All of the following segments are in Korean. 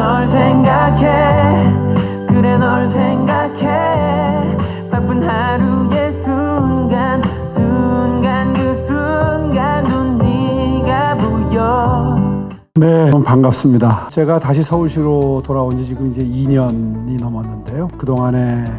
널 생각해 그래 널 생각해 바쁜 하루의 순간 순간 그 순간도 네가 보여 네, 반갑습니다. 제가 다시 서울시로 돌아온 지 지금 이제 2년이 넘었는데요. 그동안에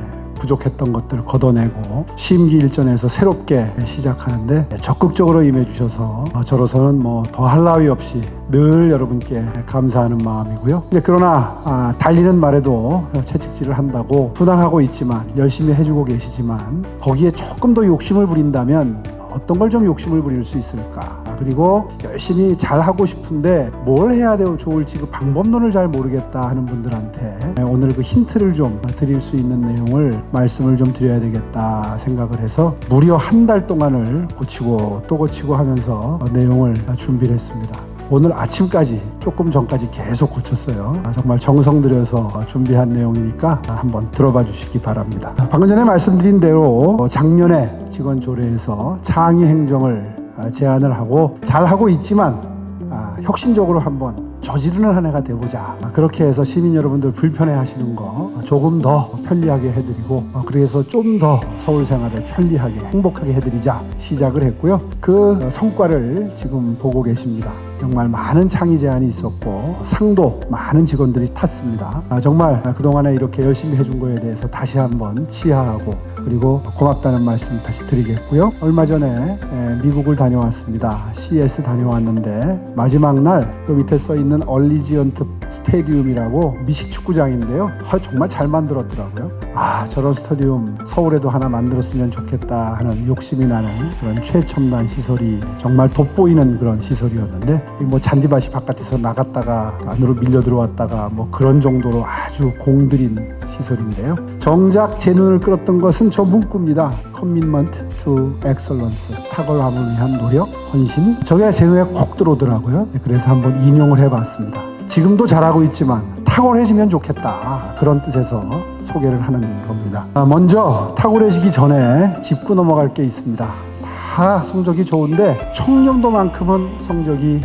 부족했던 것들을 걷어내고 심기일전에서 새롭게 시작하는데 적극적으로 임해주셔서 저로서는 뭐 더할 나위 없이 늘 여러분께 감사하는 마음이고요. 이제 그러나 아, 달리는 말에도 채찍질을 한다고 분항하고 있지만 열심히 해주고 계시지만 거기에 조금 더 욕심을 부린다면 어떤 걸 좀 욕심을 부릴 수 있을까? 아, 그리고 열심히 잘 하고 싶은데 뭘 해야 되고 좋을지 그 방법론을 잘 모르겠다 하는 분들한테 오늘 그 힌트를 좀 드릴 수 있는 내용을 말씀을 좀 드려야 되겠다 생각을 해서 무려 한 달 동안을 고치고 또 고치고 하면서 내용을 준비를 했습니다. 오늘 아침까지 조금 전까지 계속 고쳤어요. 아, 정말 정성 들여서 준비한 내용이니까 한번 들어봐 주시기 바랍니다. 방금 전에 말씀드린 대로 작년에 직원 조례에서 창의 행정을 아, 제안을 하고 잘 하고 있지만 아, 혁신적으로 한번 저지르는 한 해가 되보자. 아, 그렇게 해서 시민 여러분들 불편해 하시는 거 조금 더 편리하게 해드리고 어, 그래서 좀 더 서울 생활을 편리하게 행복하게 해드리자 시작을 했고요. 그 성과를 지금 보고 계십니다. 정말 많은 창의 제안이 있었고 상도 많은 직원들이 탔습니다. 아, 정말 그동안에 이렇게 열심히 해준 거에 대해서 다시 한번 치하하고 그리고 고맙다는 말씀 다시 드리겠고요. 얼마 전에 에, 미국을 다녀왔습니다. CS 다녀왔는데 마지막 날 그 밑에 써 있는 얼리지언트 스테디움이라고 미식 축구장인데요. 아, 정말 잘 만들었더라고요. 아 저런 스타디움 서울에도 하나 만들었으면 좋겠다 하는 욕심이 나는 그런 최첨단 시설이 정말 돋보이는 그런 시설이었는데 이뭐 잔디밭이 바깥에서 나갔다가 안으로 밀려 들어왔다가 뭐 그런 정도로 아주 공들인 시설인데요. 정작 제 눈을 끌었던 것은 저 문구입니다. Commitment to Excellence. 탁월함을 위한 노력, 헌신. 저게 제 눈에 콕 들어오더라고요. 네, 그래서 한번 인용을 해봤습니다. 지금도 잘하고 있지만 탁월해지면 좋겠다. 그런 뜻에서 소개를 하는 겁니다. 아, 먼저 탁월해지기 전에 짚고 넘어갈 게 있습니다. 다 성적이 좋은데 청렴도만큼은 성적이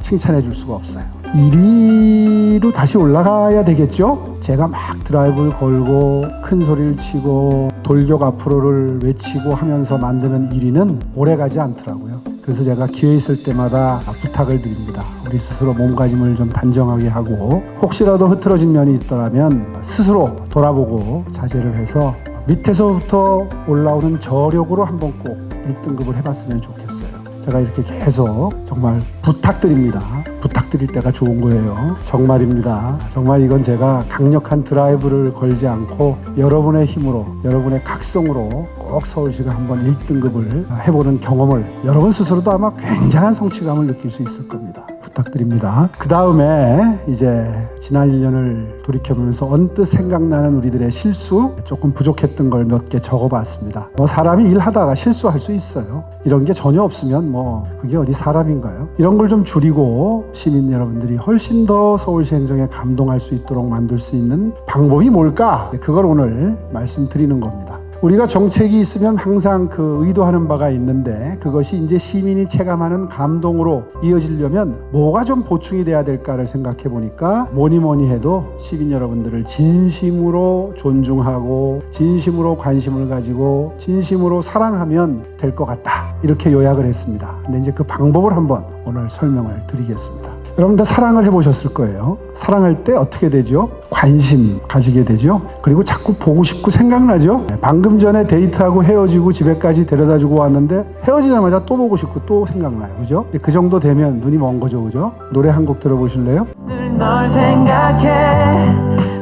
칭찬해 줄 수가 없어요. 1위로 다시 올라가야 되겠죠? 제가 막 드라이브를 걸고 큰 소리를 치고 돌격 앞으로를 외치고 하면서 만드는 1위는 오래 가지 않더라고요. 그래서 제가 기회 있을 때마다 부탁을 드립니다. 우리 스스로 몸가짐을 좀 단정하게 하고 혹시라도 흐트러진 면이 있더라면 스스로 돌아보고 자제를 해서 밑에서부터 올라오는 저력으로 한번 꼭 1등급을 해봤으면 좋겠어요. 제가 이렇게 계속 정말 부탁드립니다. 부탁드릴 때가 좋은 거예요. 정말입니다. 정말 이건 제가 강력한 드라이브를 걸지 않고 여러분의 힘으로, 여러분의 각성으로 꼭 서울시가 한번 1등급을 해보는 경험을 여러분 스스로도 아마 굉장한 성취감을 느낄 수 있을 겁니다. 부탁드립니다. 그 다음에 이제 지난 1년을 돌이켜보면서 언뜻 생각나는 우리들의 실수, 조금 부족했던 걸 몇 개 적어봤습니다. 뭐 사람이 일하다가 실수할 수 있어요. 이런 게 전혀 없으면 뭐 그게 어디 사람인가요? 이런 걸 좀 줄이고 시민 여러분들이 훨씬 더 서울시 행정에 감동할 수 있도록 만들 수 있는 방법이 뭘까? 그걸 오늘 말씀드리는 겁니다. 우리가 정책이 있으면 항상 그 의도하는 바가 있는데 그것이 이제 시민이 체감하는 감동으로 이어지려면 뭐가 좀 보충이 돼야 될까를 생각해 보니까 뭐니 뭐니 해도 시민 여러분들을 진심으로 존중하고 진심으로 관심을 가지고 진심으로 사랑하면 될 것 같다 이렇게 요약을 했습니다. 근데 이제 그 방법을 한번 오늘 설명을 드리겠습니다. 여러분들 사랑을 해보셨을 거예요. 사랑할 때 어떻게 되죠? 관심 가지게 되죠. 그리고 자꾸 보고 싶고 생각나죠. 네, 방금 전에 데이트하고 헤어지고 집에까지 데려다 주고 왔는데 헤어지자마자 또 보고 싶고 또 생각나요. 그죠? 그 정도 되면 눈이 먼 거죠. 그죠? 노래 한 곡 들어보실래요?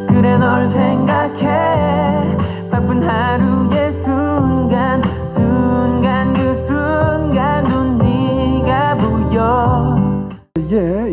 그래 널 생각해 바쁜 하루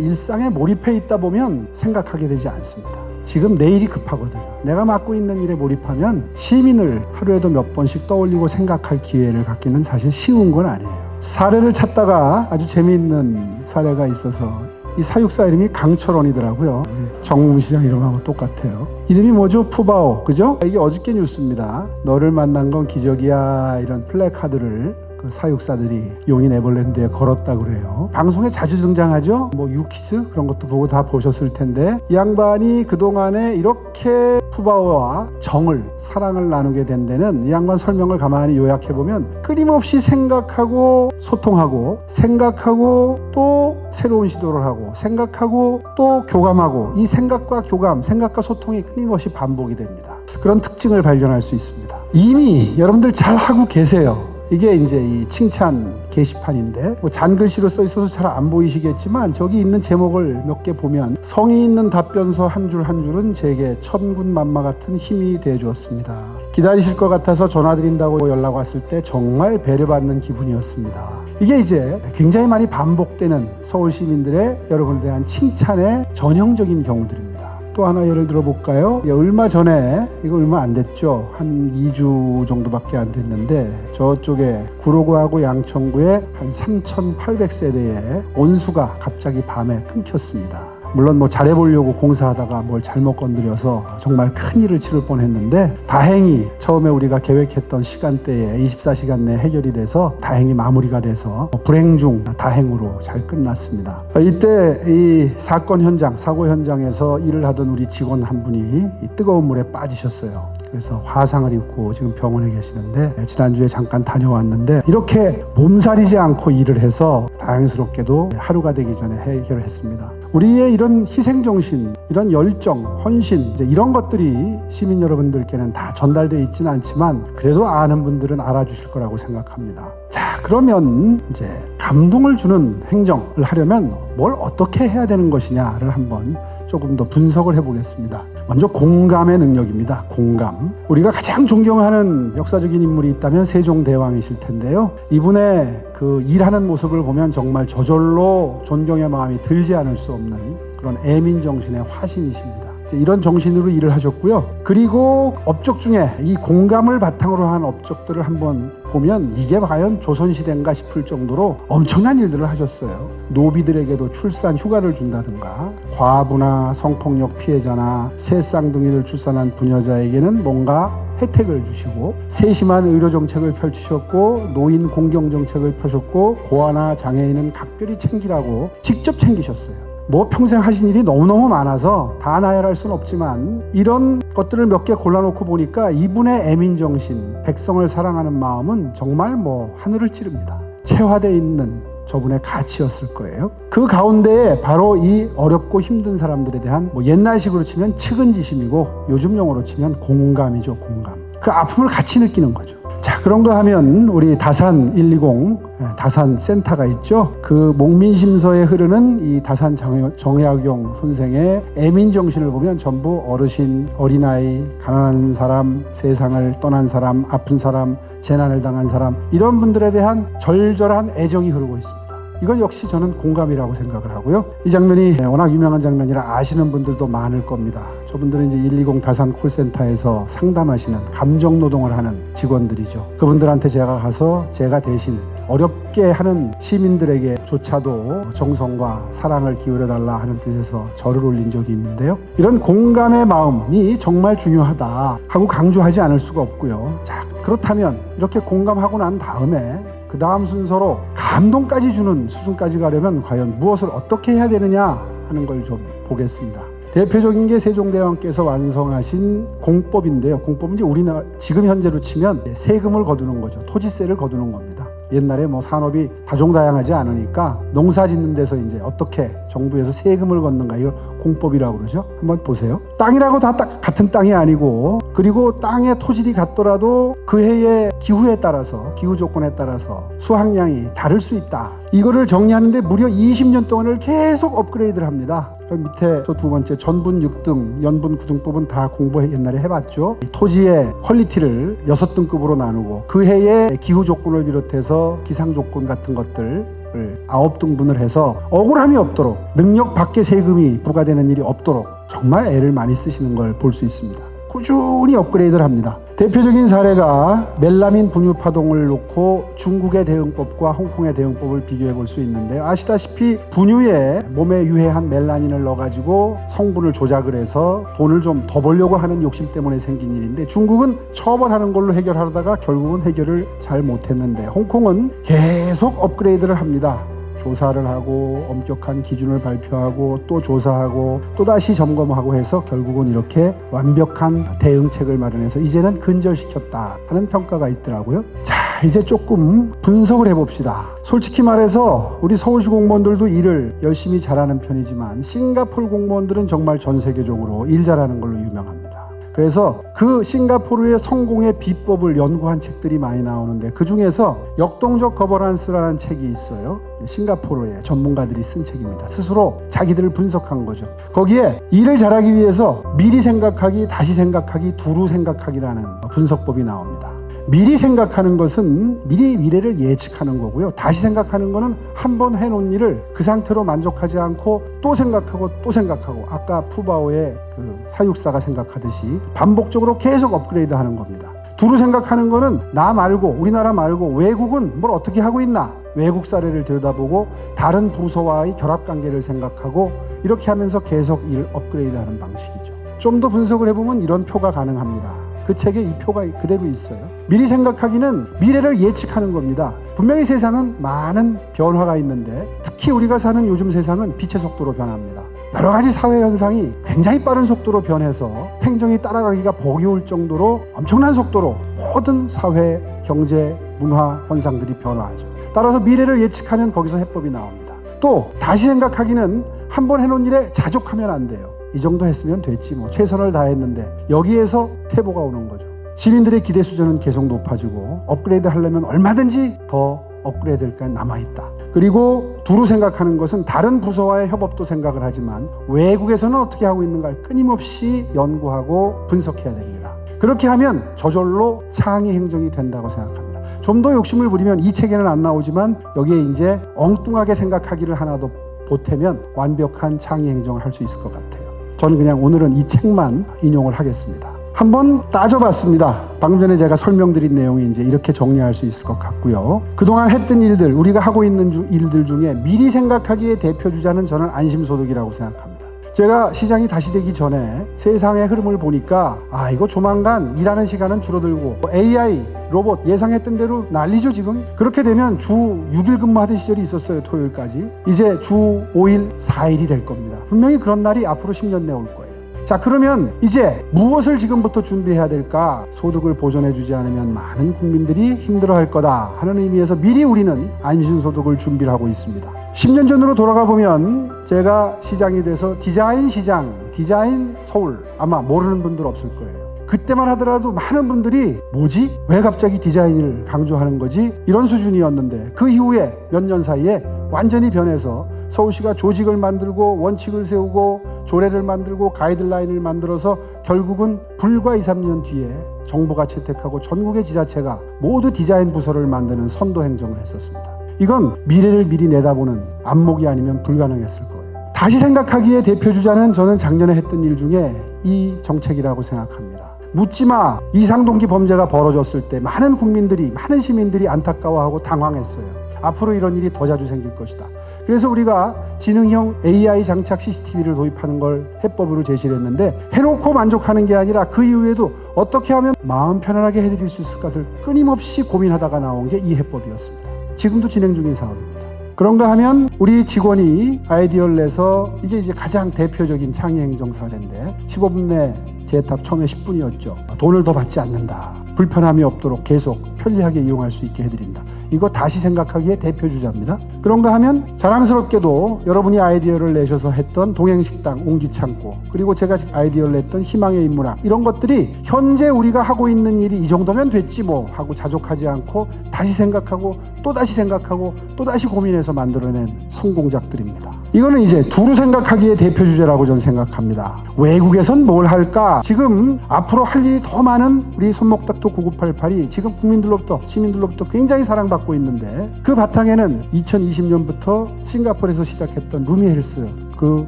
일상에 몰입해 있다 보면 생각하게 되지 않습니다. 지금 내일이 급하거든요. 내가 맡고 있는 일에 몰입하면 시민을 하루에도 몇 번씩 떠올리고 생각할 기회를 갖기는 사실 쉬운 건 아니에요. 사례를 찾다가 아주 재미있는 사례가 있어서 이 사육사 이름이 강철원이더라고요. 우리 정무시장 이름하고 똑같아요. 이름이 뭐죠? 푸바오. 그죠? 이게 어저께 뉴스입니다. 너를 만난 건 기적이야. 이런 플래카드를 그그 사육사들이 용인 에벌랜드에 걸었다 그래요. 방송에 자주 등장하죠. 뭐 유키즈 그런 것도 보고 다 보셨을 텐데 이 양반이 그 동안에 이렇게 푸바오와 정을 사랑을 나누게 된 데는 이 양반 설명을 가만히 요약해 보면 끊임없이 생각하고 소통하고 생각하고 또 새로운 시도를 하고 생각하고 또 교감하고 이 생각과 교감, 생각과 소통이 끊임없이 반복이 됩니다. 그런 특징을 발견할 수 있습니다. 이미 여러분들 잘 하고 계세요. 이게 이제 이 칭찬 게시판인데 뭐 잔글씨로 써 있어서 잘 안 보이시겠지만 저기 있는 제목을 몇 개 보면 성의 있는 답변서 한줄한 줄은 제게 천군만마 같은 힘이 되어 주었습니다. 기다리실 것 같아서 전화드린다고 연락 왔을 때 정말 배려받는 기분이었습니다. 이게 이제 굉장히 많이 반복되는 서울 시민들의 여러분에 대한 칭찬의 전형적인 경우들입니다. 또 하나 예를 들어 볼까요? 예, 얼마 전에 이거 얼마 안 됐죠. 한 2주 정도밖에 안 됐는데 저쪽에 구로구하고 양천구에 한 3,800세대의 온수가 갑자기 밤에 끊겼습니다. 물론 뭐 잘해보려고 공사하다가 뭘 잘못 건드려서 정말 큰 일을 치를 뻔했는데 다행히 처음에 우리가 계획했던 시간대에 24시간 내 해결이 돼서 다행히 마무리가 돼서 불행 중 다행으로 잘 끝났습니다. 이때 이 사건 현장, 사고 현장에서 일을 하던 우리 직원 한 분이 이 뜨거운 물에 빠지셨어요. 그래서 화상을 입고 지금 병원에 계시는데 지난주에 잠깐 다녀왔는데 이렇게 몸살이지 않고 일을 해서 다행스럽게도 하루가 되기 전에 해결을 했습니다. 우리의 이런 희생 정신, 이런 열정, 헌신 이제 이런 것들이 시민 여러분들께는 다 전달되어 있지는 않지만 그래도 아는 분들은 알아주실 거라고 생각합니다. 자, 그러면 이제 감동을 주는 행정을 하려면 뭘 어떻게 해야 되는 것이냐를 한번 조금 더 분석을 해보겠습니다. 먼저 공감의 능력입니다. 공감. 우리가 가장 존경하는 역사적인 인물이 있다면 세종대왕이실 텐데요. 이분의 그 일하는 모습을 보면 정말 저절로 존경의 마음이 들지 않을 수 없는 그런 애민 정신의 화신이십니다. 이런 정신으로 일을 하셨고요. 그리고 업적 중에 이 공감을 바탕으로 한 업적들을 한번 보면 이게 과연 조선시대인가 싶을 정도로 엄청난 일들을 하셨어요. 노비들에게도 출산 휴가를 준다든가 과부나 성폭력 피해자나 새 쌍둥이를 출산한 부녀자에게는 뭔가 혜택을 주시고 세심한 의료 정책을 펼치셨고 노인 공경 정책을 펴셨고 고아나 장애인은 각별히 챙기라고 직접 챙기셨어요. 뭐 평생 하신 일이 너무너무 많아서 다 나열할 수는 없지만 이런 것들을 몇 개 골라놓고 보니까 이분의 애민 정신, 백성을 사랑하는 마음은 정말 뭐 하늘을 찌릅니다. 체화돼 있는 저분의 가치였을 거예요. 그 가운데에 바로 이 어렵고 힘든 사람들에 대한 뭐 옛날식으로 치면 측은지심이고 요즘 용어로 치면 공감이죠, 공감. 그 아픔을 같이 느끼는 거죠. 자, 그런 거 하면 우리 다산 120 예, 다산 센터가 있죠. 그 목민심서에 흐르는 이 다산 정- 정약용 선생의 애민 정신을 보면 전부 어르신, 어린아이, 가난한 사람, 세상을 떠난 사람, 아픈 사람, 재난을 당한 사람 이런 분들에 대한 절절한 애정이 흐르고 있습니다. 이건 역시 저는 공감이라고 생각을 하고요. 이 장면이 워낙 유명한 장면이라 아시는 분들도 많을 겁니다. 저분들은 이제 120 다산 콜센터에서 상담하시는 감정 노동을 하는 직원들이죠. 그분들한테 제가 가서 제가 대신 어렵게 하는 시민들에게조차도 정성과 사랑을 기울여 달라 하는 뜻에서 절을 올린 적이 있는데요. 이런 공감의 마음이 정말 중요하다 하고 강조하지 않을 수가 없고요. 자, 그렇다면 이렇게 공감하고 난 다음에 그 다음 순서로 감동까지 주는 수준까지 가려면 과연 무엇을 어떻게 해야 되느냐 하는 걸 좀 보겠습니다. 대표적인 게 세종대왕께서 완성하신 공법인데요. 공법은 이제 우리나라 지금 현재로 치면 세금을 거두는 거죠. 토지세를 거두는 겁니다. 옛날에 뭐 산업이 다종다양하지 않으니까 농사 짓는 데서 이제 어떻게 정부에서 세금을 걷는가 이걸 공법이라고 그러죠. 한번 보세요. 땅이라고 다딱 같은 땅이 아니고 그리고 땅의 토질이 같더라도 그 해의 기후에 따라서 기후 조건에 따라서 수확량이 다를 수 있다. 이거를 정리하는데 무려 20년 동안을 계속 업그레이드를 합니다. 그 밑에 저두 번째 전분 6등, 연분 9등법은 다 공부 옛날에 해봤죠. 이 토지의 퀄리티를 여섯 등급으로 나누고 그 해의 기후 조건을 비롯해서 기상 조건 같은 것들 을 아홉 등분을 해서 억울함이 없도록 능력 밖의 세금이 부과되는 일이 없도록 정말 애를 많이 쓰시는 걸 볼 수 있습니다. 꾸준히 업그레이드를 합니다. 대표적인 사례가 멜라민 분유 파동을 놓고 중국의 대응법과 홍콩의 대응법을 비교해 볼 수 있는데 아시다시피 분유에 몸에 유해한 멜라닌을 넣어가지고 성분을 조작을 해서 돈을 좀 더 벌려고 하는 욕심 때문에 생긴 일인데 중국은 처벌하는 걸로 해결하다가 결국은 해결을 잘 못했는데 홍콩은 계속 업그레이드를 합니다. 조사를 하고 엄격한 기준을 발표하고 또 조사하고 또 다시 점검하고 해서 결국은 이렇게 완벽한 대응책을 마련해서 이제는 근절시켰다 하는 평가가 있더라고요. 자, 이제 조금 분석을 해봅시다. 솔직히 말해서 우리 서울시 공무원들도 일을 열심히 잘하는 편이지만 싱가폴 공무원들은 정말 전 세계적으로 일 잘하는 걸로 유명합니다. 그래서 그 싱가포르의 성공의 비법을 연구한 책들이 많이 나오는데 그 중에서 역동적 거버란스라는 책이 있어요. 싱가포르의 전문가들이 쓴 책입니다. 스스로 자기들을 분석한 거죠. 거기에 일을 잘하기 위해서 미리 생각하기, 다시 생각하기, 두루 생각하기라는 분석법이 나옵니다. 미리 생각하는 것은 미리 미래를 예측하는 거고요. 다시 생각하는 거는 한 번 해놓은 일을 그 상태로 만족하지 않고 또 생각하고 또 생각하고 아까 푸바오의 그 사육사가 생각하듯이 반복적으로 계속 업그레이드 하는 겁니다. 두루 생각하는 거는 나 말고 우리나라 말고 외국은 뭘 어떻게 하고 있나 외국 사례를 들여다보고 다른 부서와의 결합 관계를 생각하고 이렇게 하면서 계속 일 업그레이드 하는 방식이죠. 좀 더 분석을 해보면 이런 표가 가능합니다. 그 책에 이 표가 그대로 있어요. 미리 생각하기는 미래를 예측하는 겁니다. 분명히 세상은 많은 변화가 있는데 특히 우리가 사는 요즘 세상은 빛의 속도로 변합니다. 여러 가지 사회 현상이 굉장히 빠른 속도로 변해서 행정이 따라가기가 버거울 정도로 엄청난 속도로 모든 사회, 경제, 문화 현상들이 변화하죠. 따라서 미래를 예측하면 거기서 해법이 나옵니다. 또 다시 생각하기는 한 번 해놓은 일에 자족하면 안 돼요. 이 정도 했으면 됐지 뭐 최선을 다했는데 여기에서 퇴보가 오는 거죠. 시민들의 기대 수준은 계속 높아지고 업그레이드 하려면 얼마든지 더 업그레이드 될까 남아 있다. 그리고 두루 생각하는 것은 다른 부서와의 협업도 생각을 하지만 외국에서는 어떻게 하고 있는가를 끊임없이 연구하고 분석해야 됩니다. 그렇게 하면 저절로 창의 행정이 된다고 생각합니다. 좀 더 욕심을 부리면 이 책에는 안 나오지만 여기에 이제 엉뚱하게 생각하기를 하나 더 보태면 완벽한 창의 행정을 할 수 있을 것 같아요. 저는 그냥 오늘은 이 책만 인용을 하겠습니다. 한번 따져봤습니다. 방금 전에 제가 설명드린 내용이 이제 이렇게 정리할 수 있을 것 같고요. 그동안 했던 일들, 우리가 하고 있는 주- 일들 중에 미리 생각하기의 대표 주자는 저는 안심소득이라고 생각합니다. 제가 시장이 다시 되기 전에 세상의 흐름을 보니까 아 이거 조만간 일하는 시간은 줄어들고 AI 로봇 예상했던 대로 난리죠 지금? 그렇게 되면 주 6일 근무하던 시절이 있었어요 토요일까지. 이제 주 5일 4일이 될 겁니다. 분명히 그런 날이 앞으로 10년 내에 올 거예요. 자 그러면 이제 무엇을 지금부터 준비해야 될까? 소득을 보존해 주지 않으면 많은 국민들이 힘들어할 거다 하는 의미에서 미리 우리는 안심소득을 준비를 하고 있습니다 10년 전으로 돌아가 보면 제가 시장이 돼서 디자인 시장 디자인 서울 아마 모르는 분들 없을 거예요 그때만 하더라도 많은 분들이 뭐지? 왜 갑자기 디자인을 강조하는 거지? 이런 수준이었는데 그 이후에 몇 년 사이에 완전히 변해서 서울시가 조직을 만들고 원칙을 세우고 조례를 만들고 가이드라인을 만들어서 결국은 불과 2, 3년 뒤에 정부가 채택하고 전국의 지자체가 모두 디자인 부서를 만드는 선도 행정을 했었습니다. 이건 미래를 미리 내다보는 안목이 아니면 불가능했을 거예요. 다시 생각하기에 대표 주자는 저는 작년에 했던 일 중에 이 정책이라고 생각합니다. 묻지마 이상동기 범죄가 벌어졌을 때 많은 국민들이 많은 시민들이 안타까워하고 당황했어요. 앞으로 이런 일이 더 자주 생길 것이다. 그래서 우리가 지능형 AI 장착 CCTV를 도입하는 걸 해법으로 제시를 했는데 해놓고 만족하는 게 아니라 그 이후에도 어떻게 하면 마음 편안하게 해드릴 수 있을 것을 끊임없이 고민하다가 나온 게 이 해법이었습니다. 지금도 진행 중인 사업입니다. 그런가 하면 우리 직원이 아이디어를 내서 이게 이제 가장 대표적인 창의 행정 사례인데 15분 내 재탑 처음에 10분이었죠. 돈을 더 받지 않는다. 불편함이 없도록 계속 편리하게 이용할 수 있게 해드린다. 이거 다시 생각하기에 대표 주자입니다. 그런가 하면 자랑스럽게도 여러분이 아이디어를 내셔서 했던 동행식당, 옹기창고, 그리고 제가 아이디어를 냈던 희망의 인문학 이런 것들이 현재 우리가 하고 있는 일이 이 정도면 됐지 뭐 하고 자족하지 않고 다시 생각하고 또 다시 생각하고 또 다시 고민해서 만들어낸 성공작들입니다. 이거는 이제 두루 생각하기의 대표 주제라고 저는 생각합니다. 외국에선 뭘 할까? 지금 앞으로 할 일이 더 많은 우리 손목닥 도 9988이 지금 국민들로부터 시민들로부터 굉장히 사랑받고 있는데 그 바탕에는 2020년부터 싱가포르에서 시작했던 루미헬스 그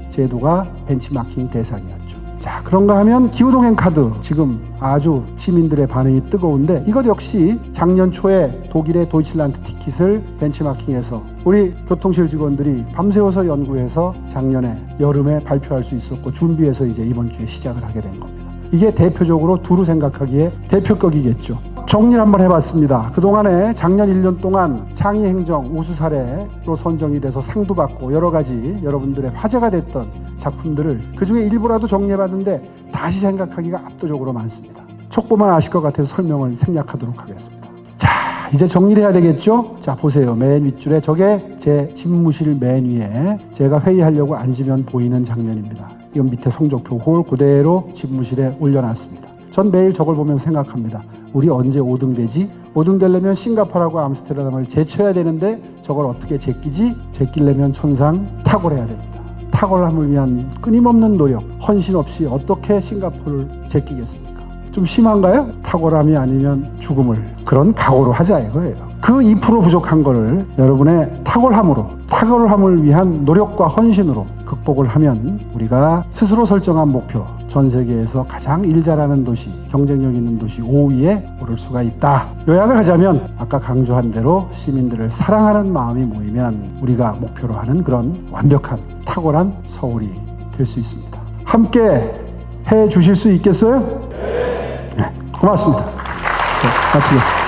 제도가 벤치마킹 대상이었죠. 자, 그런가 하면 기후동행 카드 지금 아주 시민들의 반응이 뜨거운데 이것 역시 작년 초에 독일의 도이칠란드 티켓을 벤치마킹해서 우리 교통실 직원들이 밤새워서 연구해서 작년에 여름에 발표할 수 있었고 준비해서 이제 이번 주에 시작을 하게 된 겁니다. 이게 대표적으로 두루 생각하기에 대표격이겠죠. 정리를 한번 해봤습니다. 그동안에 작년 1년 동안 창의 행정 우수 사례로 선정이 돼서 상도 받고 여러 가지 여러분들의 화제가 됐던 작품들을 그 중에 일부라도 정리해봤는데 다시 생각하기가 압도적으로 많습니다. 촉보만 아실 것 같아서 설명을 생략하도록 하겠습니다. 자, 이제 정리를 해야 되겠죠? 자, 보세요. 맨 윗줄에 저게 제 집무실 맨 위에 제가 회의하려고 앉으면 보이는 장면입니다. 이건 밑에 성적표 홀 그대로 집무실에 올려놨습니다. 전 매일 저걸 보면서 생각합니다. 우리 언제 5등 되지? 5등 되려면 싱가포르하고 암스테르담을 제쳐야 되는데 저걸 어떻게 제끼지? 제끼려면 천상 탁월해야 됩니다. 탁월함을 위한 끊임없는 노력, 헌신 없이 어떻게 싱가포르를 제끼겠습니까? 좀 심한가요? 탁월함이 아니면 죽음을 그런 각오로 하자 이거예요. 그 2% 부족한 거를 여러분의 탁월함으로 탁월함을 위한 노력과 헌신으로 극복을 하면 우리가 스스로 설정한 목표 전 세계에서 가장 일 잘하는 도시 경쟁력 있는 도시 5위에 오를 수가 있다. 요약을 하자면 아까 강조한 대로 시민들을 사랑하는 마음이 모이면 우리가 목표로 하는 그런 완벽한 탁월한 서울이 될 수 있습니다. 함께 해 주실 수 있겠어요? 네, 고맙습니다. 네, 마치겠습니다.